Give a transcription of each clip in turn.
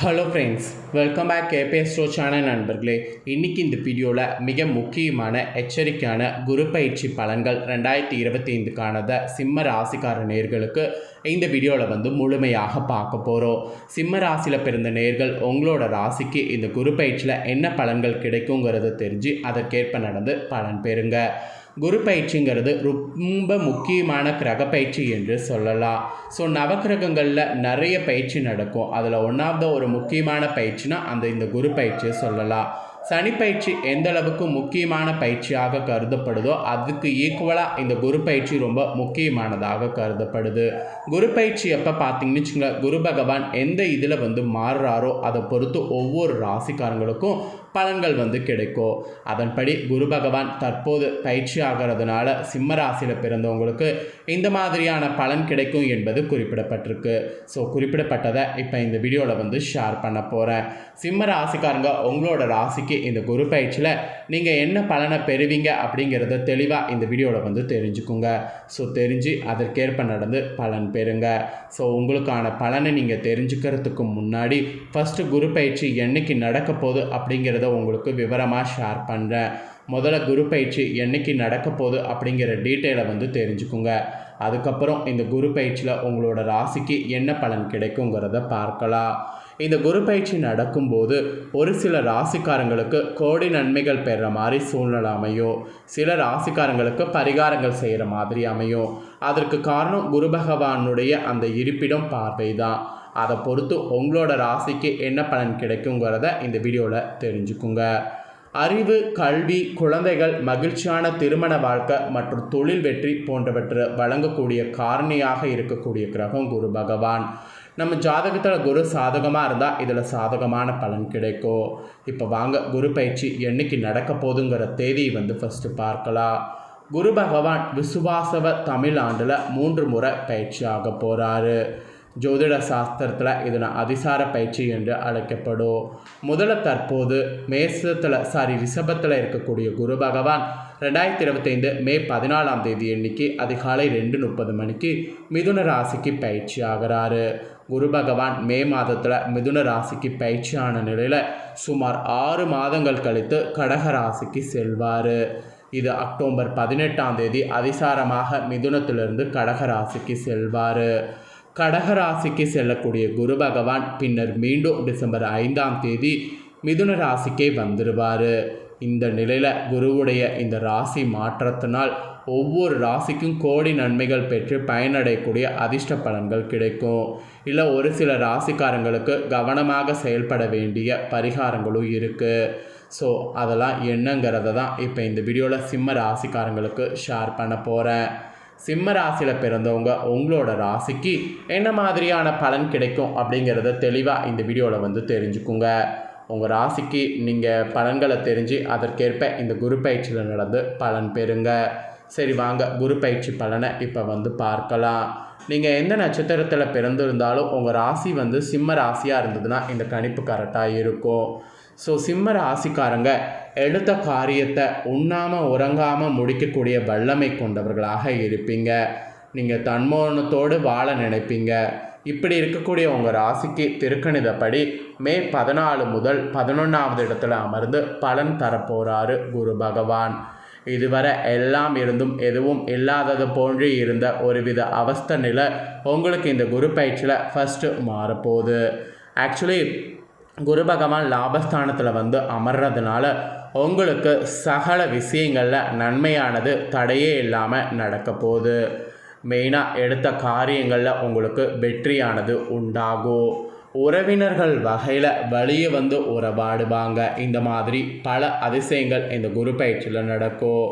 Hello friends welcome back KPS ஸ்டோ channel நண்பர்களே. இன்றைக்கி இந்த வீடியோவில் மிக முக்கியமான எச்சரிக்கையான குரு பயிற்சி பலன்கள் ரெண்டாயிரத்தி இருபத்தி ஐந்துக்கானத சிம்ம ராசிக்கார நேர்களுக்கு இந்த வீடியோவில் வந்து முழுமையாக பார்க்க போகிறோம் சிம்ம ராசியில் பிறந்த நேர்கள் உங்களோட ராசிக்கு இந்த குரு பயிற்சியில் என்ன பலன்கள் கிடைக்குங்கிறத தெரிஞ்சு அதற்கேற்ப நடந்து பலன் பெறுங்க. குரு பயிற்சிங்கிறது ரொம்ப முக்கியமான கிரக பயிற்சி என்று சொல்லலாம். ஸோ நவக்கிரகங்களில் நிறைய பயிற்சி நடக்கும். அதில் ஒன்றாவது ஒரு முக்கியமான பயிற்சினா அந்த இந்த குரு பயிற்சியை சொல்லலாம். சனி பயிற்சி எந்த அளவுக்கு முக்கியமான பயிற்சியாக கருதப்படுதோ அதுக்கு ஈக்குவலாக இந்த குரு பயிற்சி ரொம்ப முக்கியமானதாக கருதப்படுது. குரு பயிற்சி எப்போ பார்த்தீங்கன்னு வச்சுங்களேன் குரு பகவான் எந்த இதில் வந்து மாறுறாரோ அதை பொறுத்து ஒவ்வொரு ராசிக்காரங்களுக்கும் பலன்கள் வந்து கிடைக்கும் அதன்படி குரு பகவான் தற்போது பயிற்சி ஆகிறதுனால சிம்ம ராசியில் பிறந்தவங்களுக்கு இந்த மாதிரியான பலன் கிடைக்கும் என்பது குறிப்பிடப்பட்டிருக்கு. ஸோ குறிப்பிடப்பட்டதை இப்போ இந்த வீடியோவில் வந்து ஷேர் பண்ண போகிறேன் சிம்ம ராசிக்காரங்க உங்களோட ராசிக்கு இந்த குரு பயிற்சியில் நீங்கள் என்ன பலனை பெறுவீங்க அப்படிங்கிறத தெளிவாக இந்த வீடியோவில் வந்து தெரிஞ்சுக்குங்க. ஸோ தெரிஞ்சு அதற்கேற்ப நடந்து பலன் பெறுங்க. ஸோ உங்களுக்கான பலனை நீங்கள் தெரிஞ்சுக்கிறதுக்கு முன்னாடி ஃபஸ்ட்டு குரு பயிற்சி என்னைக்கு நடக்க போகுது அப்படிங்கிறத உங்களுக்கு விவரமாக ஷேர் பண்ணுறேன் முதல்ல குரு பயிற்சி என்னைக்கு நடக்க போகுது அப்படிங்கிற டீட்டெயிலை வந்து தெரிஞ்சுக்குங்க. அதுக்கப்புறம் இந்த குரு பயிற்சியில் உங்களோட ராசிக்கு என்ன பலன் கிடைக்குங்கிறத பார்க்கலாம். இந்த குரு பயிற்சி நடக்கும்போது ஒரு சில ராசிக்காரங்களுக்கு கோடி நன்மைகள் பெறுற மாதிரி சூழ்நிலை அமையும். சில ராசிக்காரங்களுக்கு பரிகாரங்கள் செய்கிற மாதிரி அமையும். அதற்கு காரணம் குரு பகவானுடைய அந்த இருப்பிடம் பார்வை தான் அதை பொறுத்து உங்களோட ராசிக்கு என்ன பலன் கிடைக்குங்கிறத இந்த வீடியோவில் தெரிஞ்சுக்குங்க. அறிவு கல்வி குழந்தைகள் மகிழ்ச்சியான திருமண வாழ்க்கை மற்றும் தொழில் வெற்றி போன்றவற்றை வழங்கக்கூடிய காரணியாக இருக்கக்கூடிய கிரகம் குரு பகவான். நம்ம ஜாதகத்தில் குரு சாதகமாக இருந்தால் இதில் சாதகமான பலன் கிடைக்கும். இப்போ வாங்க குரு பயிற்சி என்னைக்கு நடக்க போதுங்கிற தேதியை வந்து ஃபஸ்ட்டு பார்க்கலாம். குரு பகவான் விசுவாசவ தமிழ் ஆண்டில் மூன்று முறை பயிற்சி ஆக போகிறாரு ஜோதிட சாஸ்திரத்தில் இதனை அதிசார பயிற்சி என்று அழைக்கப்படும். முதல்ல தற்போது மேசத்தில் சாரி ரிஷபத்தில் இருக்கக்கூடிய குரு பகவான் ரெண்டாயிரத்தி இருபத்தைந்து மே பதினாலாம் தேதி எண்ணிக்கை அதிகாலை ரெண்டு முப்பது மணிக்கு மிதுன ராசிக்கு பயிற்சி ஆகிறாரு. குரு பகவான் மே மாதத்தில் மிதுன ராசிக்கு பயிற்சியான நிலையில் சுமார் ஆறு மாதங்கள் கழித்து கடக ராசிக்கு செல்வார். இது அக்டோபர் பதினெட்டாம் தேதி அதிசாரமாக மிதுனத்திலிருந்து கடக ராசிக்கு செல்வார். கடகராசிக்கு செல்லக்கூடிய குரு பகவான் பின்னர் மீண்டும் டிசம்பர் ஐந்தாம் தேதி மிதுன ராசிக்கே வந்துடுவார் இந்த நிலையில் குருவுடைய இந்த ராசி மாற்றத்தினால் ஒவ்வொரு ராசிக்கும் கோடி நன்மைகள் பெற்று பயனடையக்கூடிய அதிர்ஷ்ட பலன்கள் கிடைக்கும். இல்லை ஒரு சில ராசிக்காரங்களுக்கு கவனமாக செயல்பட வேண்டிய பரிகாரங்களும் இருக்குது ஸோ அதெல்லாம் என்னங்கிறத தான் இப்போ இந்த வீடியோவில் சிம்ம ராசிக்காரங்களுக்கு ஷேர் பண்ண போகிறேன் சிம்ம ராசியில் பிறந்தவங்க உங்களோட ராசிக்கு என்ன மாதிரியான பலன் கிடைக்கும் அப்படிங்கிறத தெளிவாக இந்த வீடியோவில் வந்து தெரிஞ்சுக்குங்க. உங்கள் ராசிக்கு நீங்கள் பலன்களை தெரிஞ்சு அதற்கேற்ப இந்த குரு பயிற்சியில் நடந்து பலன் பெறுங்க. சரி வாங்க. குரு பயிற்சி பலனை இப்போ வந்து பார்க்கலாம். நீங்கள் எந்த நட்சத்திரத்தில் பிறந்திருந்தாலும் உங்கள் ராசி வந்து சிம்ம ராசியாக இருந்ததுன்னா இந்த கணிப்பு கரெக்டாக இருக்கும். ஸோ சிம்ம ராசிக்காரங்க எடுத்த காரியத்தை உண்ணாமல் உறங்காமல் முடிக்கக்கூடிய வல்லமை கொண்டவர்களாக இருப்பீங்க. நீங்கள் தன்மோனத்தோடு வாழ நினைப்பீங்க. இப்படி இருக்கக்கூடிய உங்கள் ராசிக்கு திருக்கணிதப்படி மே பதினாலு முதல் பதினொன்றாவது இடத்துல அமர்ந்து பலன் தரப்போகிறாரு குரு பகவான். இதுவரை எல்லாம் இருந்தும் எதுவும் இல்லாதது போன்று இருந்த ஒருவித அவஸ்த நிலை உங்களுக்கு இந்த குரு பயிற்சியில் ஃபஸ்ட்டு மாறப்போகுது. ஆக்சுவலி குரு பகவான் லாபஸ்தானத்தில் வந்து அமர்றதுனால உங்களுக்கு சகல விஷயங்களில் நன்மையானது தடையே இல்லாமல் நடக்க போகுது. மெயினாக எடுத்த காரியங்களில் உங்களுக்கு வெற்றியானது உண்டாகும் உறவினர்கள் வகையில் வழியை வந்து உறவாடுவாங்க. இந்த மாதிரி பல அதிசயங்கள் இந்த குரு பயிற்சியில் நடக்கும்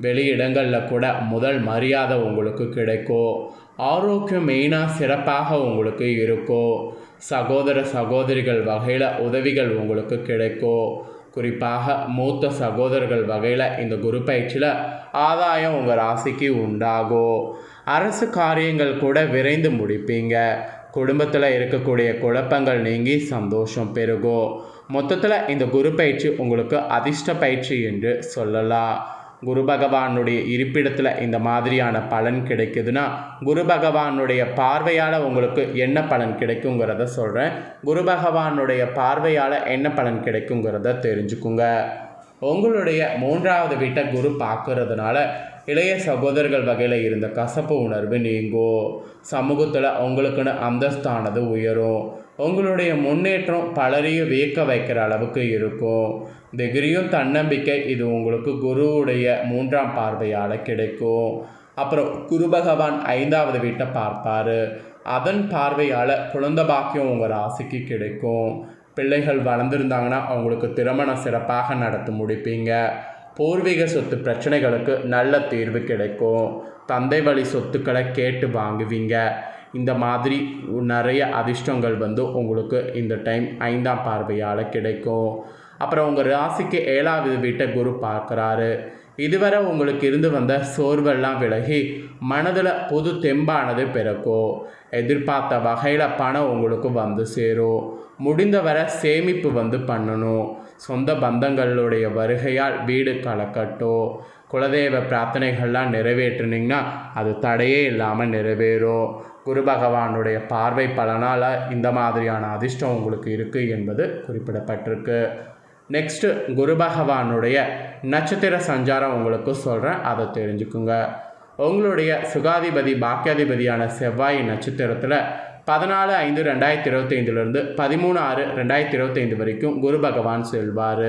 வெளியிடங்களில் கூட முதல் மரியாதை உங்களுக்கு கிடைக்கும் ஆரோக்கியம் மெயினாக சிறப்பாக உங்களுக்கு இருக்கும் சகோதர சகோதரிகள் வகையில் உதவிகள் உங்களுக்கு கிடைக்கும் குறிப்பாக மூத்த சகோதரர்கள் வகையில் இந்த குரு பயிற்சியில் ஆதாயம் உங்கள் ராசிக்கு உண்டாகும் அரசு காரியங்கள் கூட விரைந்து முடிப்பீங்க. குடும்பத்தில் இருக்கக்கூடிய குழப்பங்கள் நீங்கி சந்தோஷம் பெருகும் மொத்தத்தில் இந்த குரு பயிற்சி உங்களுக்கு அதிர்ஷ்ட பயிற்சி என்று சொல்லலாம். குரு பகவானுடைய இருப்பிடத்தில் இந்த மாதிரியான பலன் கிடைக்குதுன்னா குரு பகவானுடைய பார்வையால் உங்களுக்கு என்ன பலன் கிடைக்குங்கிறத சொல்கிறேன் குரு பகவானுடைய பார்வையால் என்ன பலன் கிடைக்குங்கிறத தெரிஞ்சுக்குங்க. உங்களுடைய மூன்றாவது வீட்டை குரு பார்க்கறதுனால இளைய சகோதரர்கள் வகையில் இருந்த கசப்பு உணர்வு நீங்கும் சமூகத்தில் உங்களுக்குன்னு அந்தஸ்தானது உயரும். உங்களுடைய முன்னேற்றம் பலரையும் வியக்க வைக்கிற அளவுக்கு இருக்கும். திகிரியும் தன்னம்பிக்கை இது உங்களுக்கு குருவுடைய மூன்றாம் பார்வையால் கிடைக்கும். அப்புறம் குரு பகவான் ஐந்தாவது வீட்டை பார்ப்பார். அதன் பார்வையால் குழந்த பாக்கியம் உங்கள் ராசிக்கு கிடைக்கும். பிள்ளைகள் வளர்ந்துருந்தாங்கன்னா அவங்களுக்கு திருமணம் சிறப்பாக நடத்தி முடிப்பீங்க. பூர்வீக சொத்து பிரச்சனைகளுக்கு நல்ல தீர்வு கிடைக்கும். தந்தை வழி சொத்துக்களை கேட்டு வாங்குவீங்க. இந்த மாதிரி நிறைய அதிர்ஷ்டங்கள் வந்து உங்களுக்கு இந்த டைம் ஐந்தாம் பார்வையால் கிடைக்கும். அப்புறம் உங்கள் ராசிக்கு ஏழாவது வீட்டை குரு பார்க்குறாரு. இதுவரை உங்களுக்கு இருந்து வந்த சோர்வெல்லாம் விலகி மனதில் புது தெம்பானது பிறக்கும். எதிர்பார்த்த வகையில் பணம் உங்களுக்கு வந்து சேரும். முடிந்தவரை சேமிப்பு வந்து பண்ணணும். சொந்த பந்தங்களுடைய வருகையால் வீடு கலக்கட்டும். குலதெய்வ பிரார்த்தனைகள்லாம் நிறைவேற்றுனீங்கன்னா அது தடையே இல்லாமல் நிறைவேறும். குரு பகவானுடைய பார்வை பலனால் இந்த மாதிரியான அதிர்ஷ்டம் உங்களுக்கு இருக்குது என்பது குறிப்பிடப்பட்டிருக்கு. நெக்ஸ்ட்டு குரு பகவானுடைய நட்சத்திர சஞ்சாரம் உங்களுக்கு சொல்கிறேன் அதை தெரிஞ்சுக்குங்க. உங்களுடைய சுகாதிபதி பாக்கியாதிபதியான செவ்வாய் நட்சத்திரத்தில் பதினாலு ஐந்து ரெண்டாயிரத்தி இருபத்தைந்துலேருந்து பதிமூணு ஆறு ரெண்டாயிரத்தி இருபத்தைந்து வரைக்கும் குரு பகவான் செல்வார்.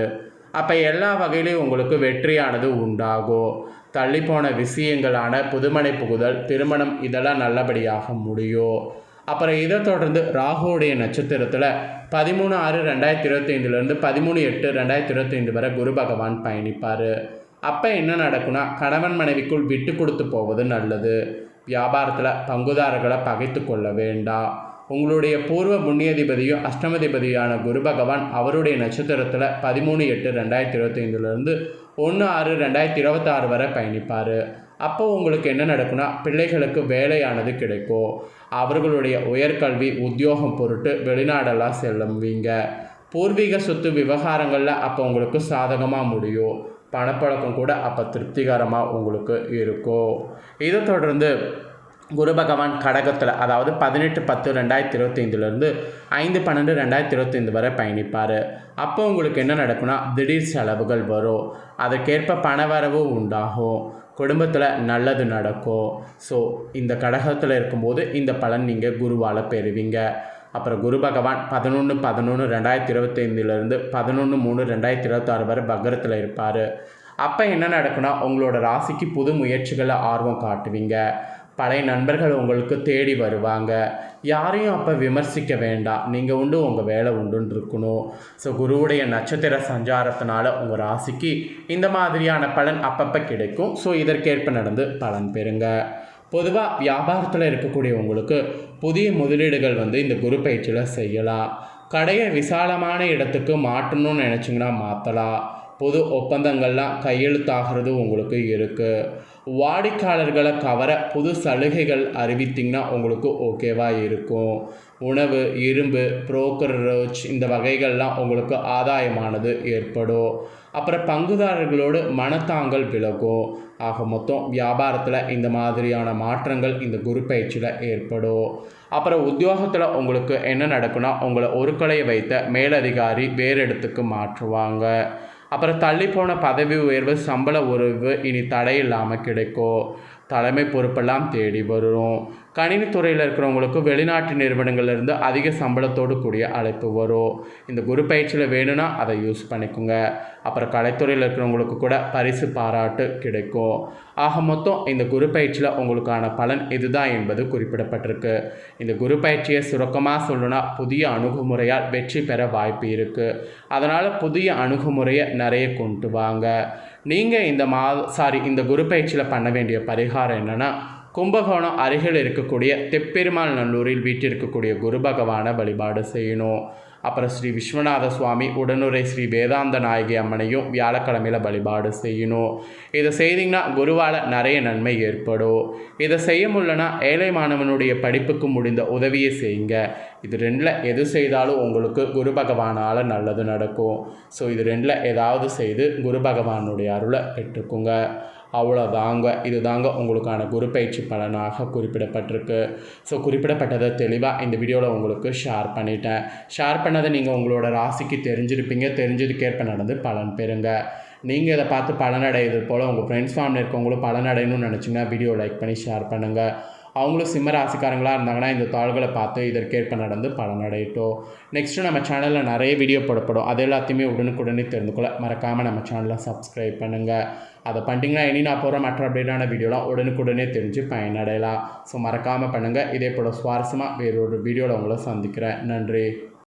அப்போ எல்லா வகையிலையும் உங்களுக்கு வெற்றியானது உண்டாகும் தள்ளிப்போன விஷயங்களான புதுமனை புகுதல் திருமணம் இதெல்லாம் நல்லபடியாக முடியும் அப்புறம் இதை தொடர்ந்து ராகுவுடைய நட்சத்திரத்தில் பதிமூணு ஆறு ரெண்டாயிரத்தி இருபத்தைந்துலேருந்து பதிமூணு எட்டு ரெண்டாயிரத்தி இருபத்தைந்து வரை குரு பகவான் பயணிப்பார். அப்போ என்ன நடக்கும்னா கணவன் மனைவிக்குள் விட்டு கொடுத்து போவது நல்லது. வியாபாரத்தில் பங்குதாரர்களை பகைத்து கொள்ள வேண்டாம். உங்களுடைய பூர்வ புண்ணியதிபதியும் அஷ்டமதிபதியான குரு பகவான் அவருடைய நட்சத்திரத்தில் பதிமூணு எட்டு ரெண்டாயிரத்தி இருபத்தைந்துலேருந்து ஒன்று ஆறு ரெண்டாயிரத்தி இருபத்தாறு வரை பயணிப்பார். அப்போ உங்களுக்கு என்ன நடக்கும்னா பிள்ளைகளுக்கு வேலையானது கிடைக்கும். அவர்களுடைய உயர்கல்வி உத்தியோகம் பொருட்டு வெளிநாடெல்லாம் செல்லுவீங்க. பூர்வீக சொத்து விவகாரங்களில் அப்போ உங்களுக்கு சாதகமாக முடியும். பணப்பழக்கம் கூட அப்போ திருப்திகரமாக உங்களுக்கு இருக்கும். இதை தொடர்ந்து குரு பகவான் கடகத்தில் அதாவது பதினெட்டு பத்து ரெண்டாயிரத்தி இருபத்தைந்துலேருந்து ஐந்து பன்னெண்டு ரெண்டாயிரத்தி இருபத்தைந்து வரை பயணிப்பார். அப்போ உங்களுக்கு என்ன நடக்கும்னா திடீர் செலவுகள் வரும். அதற்கேற்ப பணவரவு உண்டாகும். குடும்பத்தில் நல்லது நடக்கும். ஸோ இந்த கடகத்தில் இருக்கும்போது இந்த பலன் நீங்கள் குருவால் பெறுவீங்க. அப்புறம் குரு பகவான் பதினொன்று பதினொன்று ரெண்டாயிரத்தி இருபத்தைந்துலேருந்து பதினொன்று மூணு ரெண்டாயிரத்தி இருபத்தாறு வரை பக்ரத்தில் இருப்பார். அப்போ என்ன நடக்குன்னா உங்களோட ராசிக்கு புது முயற்சிகளை ஆர்வம் காட்டுவீங்க. பழைய நண்பர்கள் உங்களுக்கு தேடி வருவாங்க. யாரையும் அப்போ விமர்சிக்க வேண்டாம். நீங்கள் உண்டு உங்கள் வேலை உண்டுன்னு இருக்கணும். ஸோ குருவுடைய நட்சத்திர சஞ்சாரத்தினால உங்கள் ராசிக்கு இந்த மாதிரியான பலன் அப்பப்போ கிடைக்கும். ஸோ இதற்கேற்ப நடந்து பலன் பெறுங்க. பொதுவாக வியாபாரத்தில் இருக்கக்கூடிய உங்களுக்கு புதிய முதலீடுகள் வந்து இந்த குரு பயிற்சியில் செய்யலாம். கடையை விசாலமான இடத்துக்கு மாற்றணும்னு நினச்சிங்கன்னா மாற்றலாம் பொது ஒப்பந்தங்கள்லாம் கையெழுத்தாகிறது உங்களுக்கு இருக்குது வாடிக்கையாளர்களை கவர புது சலுகைகள் அறிவித்திங்கன்னா உங்களுக்கு ஓகேவாக இருக்கும். உணவு இரும்பு புரோக்கரேஜ் இந்த வகைகள்லாம் உங்களுக்கு ஆதாயமானது ஏற்படும். அப்புறம் பங்குதாரர்களோடு மனத்தாங்கல் விலகும். ஆக மொத்தம் வியாபாரத்தில் இந்த மாதிரியான மாற்றங்கள் இந்த குரு பயிற்சியில் ஏற்படும். அப்புறம் உத்தியோகத்தில் உங்களுக்கு என்ன நடக்கும்னா உங்களை ஒரு கலையை வைத்த மேலதிகாரி வேறு இடத்துக்கு மாற்றுவாங்க. அப்புறம் தள்ளிப்போன பதவி உயர்வு சம்பள உறவு இனி தடையில்லாமல் கிடைக்கும். தலைமை பொறுப்பெல்லாம் தேடி வரும். கணினித்துறையில் இருக்கிறவங்களுக்கு வெளிநாட்டு நிறுவனங்கள்லேருந்து அதிக சம்பளத்தோடு கூடிய அழைப்பு வரும். இந்த குரு பயிற்சியில் வேணும்னா அதை யூஸ் பண்ணிக்கோங்க. அப்புறம் கலைத்துறையில் இருக்கிறவங்களுக்கு கூட பரிசு பாராட்டு கிடைக்கும். ஆக மொத்தம் இந்த குரு பயிற்சியில் உங்களுக்கான பலன் இதுதான் என்பது குறிப்பிடப்பட்டிருக்கு. இந்த குரு பயிற்சியை சுருக்கமாக சொல்லணும்னா புதிய அணுகுமுறையால் வெற்றி பெற வாய்ப்பு இருக்குது அதனால் புதிய அணுகுமுறையை நிறைய கொண்டு வாங்க. நீங்கள் இந்த மா சாரி இந்த குரு பயிற்சியில் பண்ண வேண்டிய பரிகாரம் என்னென்னா கும்பகோணம் அருகில் இருக்கக்கூடிய தெப்பெருமாள் நல்லூரில் வீட்டிற்கக்கூடிய குரு பகவானை வழிபாடு செய்யணும். அப்புறம் ஸ்ரீ விஸ்வநாத சுவாமி உடனுரை ஸ்ரீ வேதாந்த நாயகி அம்மனையும் வியாழக்கிழமையில் வழிபாடு செய்யணும். இதை செய்தீங்கன்னா குருவால் நிறைய நன்மை ஏற்படும். இதை செய்ய முடியலன்னா ஏழை மாணவனுடைய படிப்புக்கு முடிந்த உதவியை செய்யுங்க. இது ரெண்டில் எது செய்தாலும் உங்களுக்கு குரு பகவானால் நல்லது நடக்கும். ஸோ இது ரெண்டில் ஏதாவது செய்து குரு பகவானுடைய அருளை பெற்றுக்குங்க. அவ்வளோதாங்க இது தாங்க உங்களுக்கான குரு பயிற்சி பலனாக குறிப்பிடப்பட்டிருக்கு. ஸோ குறிப்பிடப்பட்டதை தெளிவாக இந்த வீடியோவில் உங்களுக்கு ஷேர் பண்ணிட்டேன். ஷேர் பண்ணதை நீங்கள் உங்களோட ராசிக்கு தெரிஞ்சிருப்பீங்க. தெரிஞ்சதுக்கேற்ப நடந்து பலன் பெறுங்க. நீங்கள் இதை பார்த்து பலனடைகிறது போல் உங்கள் ஃப்ரெண்ட்ஸ் ஃபேமிலி இருக்கவங்களும் பலனடையணும்னு நினச்சிங்கன்னா வீடியோ லைக் பண்ணி ஷேர் பண்ணுங்கள் அவங்களும் சிம்ம ராசிக்காரங்களாக இருந்தாங்கன்னா இந்த தாள்களை பார்த்து இதற்கேற்ப நடந்து பலனடையட்டும் நெக்ஸ்ட்டு நம்ம சேனலில் நிறைய வீடியோ போடப்படும். அது எல்லாத்தையுமே உடனுக்குடனே தெரிந்துக்கொள்ள மறக்காமல் நம்ம சேனலை சப்ஸ்கிரைப் பண்ணுங்கள் அதை பண்ணிட்டீங்கன்னா இனி நான் போகிற மற்ற அப்டேட்டான வீடியோலாம் உடனுக்குடனே தெரிஞ்சு பயனடையலாம். ஸோ மறக்காமல் பண்ணுங்கள் இதே போல் சுவாரஸ்யமாக வேறொரு வீடியோவில் உங்களை சந்திக்கிறேன். நன்றி.